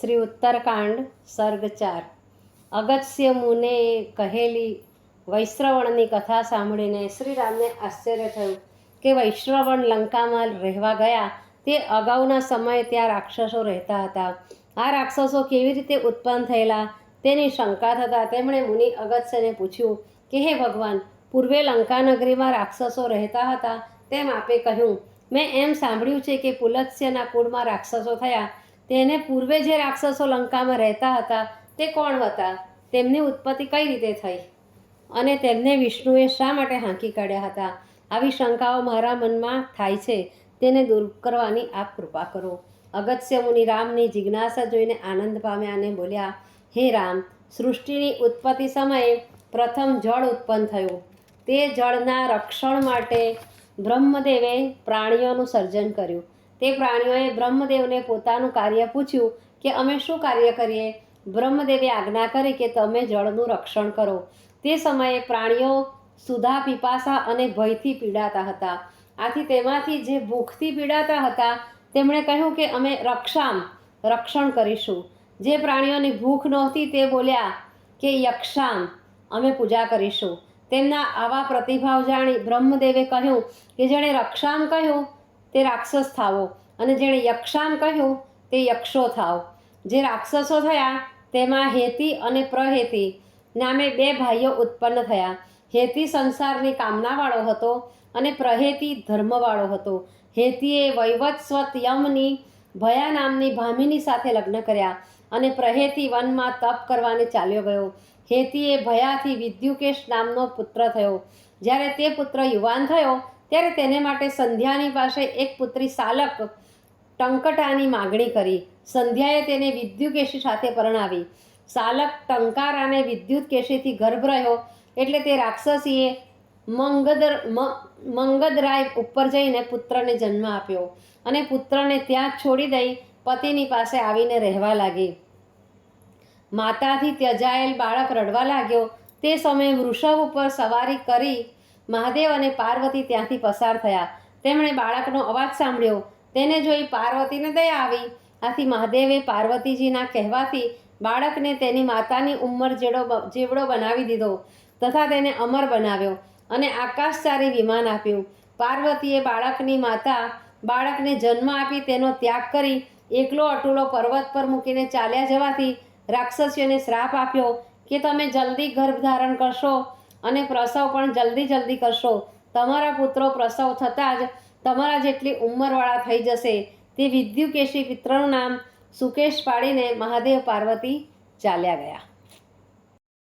શ્રી ઉત્તરકાંડ, સર્ગ ચાર. અગત્ય મુને કહેલી વૈશ્રવણની કથા સાંભળીને શ્રીરામને આશ્ચર્ય થયું કે વૈશ્રવણ લંકામાં રહેવા ગયા તે અગાઉના સમયે ત્યાં રાક્ષસો રહેતા હતા. આ રાક્ષસો કેવી રીતે ઉત્પન્ન થયેલા તેની શંકા થતાં તેમણે મુનિ અગત્યને પૂછ્યું કે, હે ભગવાન, પૂર્વે લંકાનગરીમાં રાક્ષસો રહેતા હતા? તેમ આપે કહ્યું, મેં એમ સાંભળ્યું છે કે પુલત્સ્યના કુળમાં રાક્ષસો થયા તેને પૂર્વે જે રાક્ષસો લંકામાં રહેતા હતા, તે કોણ હતા? તેમની ઉત્પત્તિ કઈ રીતે થઈ? અને તેમને વિષ્ણુએ શા માટે હાંકી કાઢ્યા હતા? આવી શંકાઓ મારા મનમાં થાય છે. તેને દૂર કરવાની આપ કૃપા કરો. અગત્ય મુનિ રામની જિજ્ઞાસા જોઈને આનંદ પામ્યા અને બોલ્યા, હે રામ, સૃષ્ટિની ઉત્પત્તિ સમયે પ્રથમ જળ ઉત્પન્ન થયું. તે જળના રક્ષણ માટે બ્રહ્મદેવે પ્રાણીઓનું સર્જન કર્યું. તે પ્રાણીઓએ બ્રહ્મદેવને પોતાનું કાર્ય પૂછ્યું કે અમે શું કાર્ય કરીએ? બ્રહ્મદેવે આજ્ઞા કરી કે તમે જળનું રક્ષણ કરો. તે સમયે પ્રાણીઓ સુધા, પીપાસા અને ભયથી પીડાતા હતા. આથી તેમાંથી જે ભૂખથી પીડાતા હતા, તેમણે કહ્યું કે અમે રક્ષામ, રક્ષણ કરીશું. જે પ્રાણીઓની ભૂખ નહોતી તે બોલ્યા કે યક્ષામ, અમે પૂજા કરીશું. તેમના આવા પ્રતિભાવ જાણી બ્રહ્મદેવે કહ્યું કે જેણે રક્ષામ કહ્યું તે રાક્ષસ થાવો. અને જેણે યક્ષામ કહ્યું, તે યક્ષો થાવ. જે રાક્ષસો થયા, તેમાં હેતી અને પ્રહેતી નામે બે ભાઈઓ ઉત્પન્ન થયા. હેતી સંસારની કામનાવાળો હતો અને પ્રહેતી ધર્મવાળો હતો. હેતીએ વૈવત્સ્વત યમની ભયા નામની ભામિની સાથે લગ્ન કર્યા અને પ્રહેતી વનમાં તપ કરવાને ચાલ્યો ગયો. હેતીએ ભયાથી વિદ્યુકેશ નામનો પુત્ર થયો. જ્યારે તે પુત્ર યુવાન થયો ત્યારે તેને માટે સંધ્યાની પાસે એક પુત્રી સાલક ટંકટાની માગણી કરી. સંધ્યાએ તેને વિદ્યુકેશી સાથે પરણાવી. સાલક ટંકારાને વિદ્યુત કેશીથી ગર્ભ રહ્યો એટલે તે રાક્ષસીએ મંગદર મંગદરાય ઉપર જઈને પુત્રને જન્મ આપ્યો અને પુત્રને ત્યાં જ છોડી દઈ પતિની પાસે આવીને રહેવા લાગી. માતાથી ત્યજાયેલ બાળક રડવા લાગ્યો. તે સમયે વૃષભ ઉપર સવારી કરી મહાદેવ અને પાર્વતી ત્યાંથી પસાર થયા. તેમણે બાળકનો અવાજ સાંભળ્યો. તેને જોઈ પાર્વતીને દયા આવી. આથી મહાદેવે પાર્વતીજીના કહેવાથી બાળકને તેની માતાની ઉંમર જેડો જેવડો બનાવી દીધો તથા તેને અમર બનાવ્યો અને આકાશચારી વિમાન આપ્યું. પાર્વતીએ બાળકની માતા બાળકને જન્મ આપી તેનો ત્યાગ કરી એકલો અટુલો પર્વત પર મૂકીને ચાલ્યા જવાથી રાક્ષસીઓને શ્રાપ આપ્યો કે તમે જલ્દી ગર્ભ ધારણ કરશો. અને પ્રસવ પણ જલ્દી જલ્દી કરશો. તમારા પુત્રો પ્રસવ થતાં જ તમારા જેટલી ઉંમરવાળા થઈ જશે. તે વિદ્યુકેશી પિત્રનું નામ સુકેશ પાડીને મહાદેવ પાર્વતી ચાલ્યા ગયા.